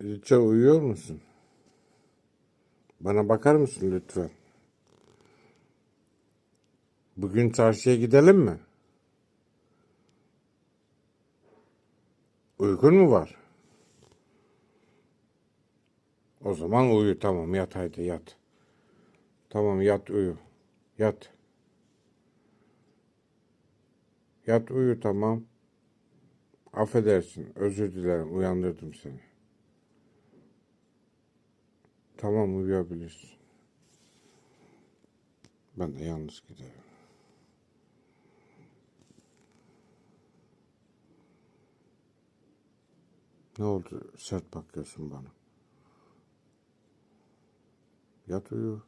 İlçe uyuyor musun? Bana bakar mısın lütfen? Bugün çarşıya gidelim mi? Uykun mu var? O zaman uyu tamam yat haydi yat. Tamam yat uyu. Yat. Yat uyu tamam. Affedersin özür dilerim uyandırdım seni. Tamam uyuyabilirsin. Ben de yalnız giderim. Ne oldu? Sert bakıyorsun bana. Yat uyu.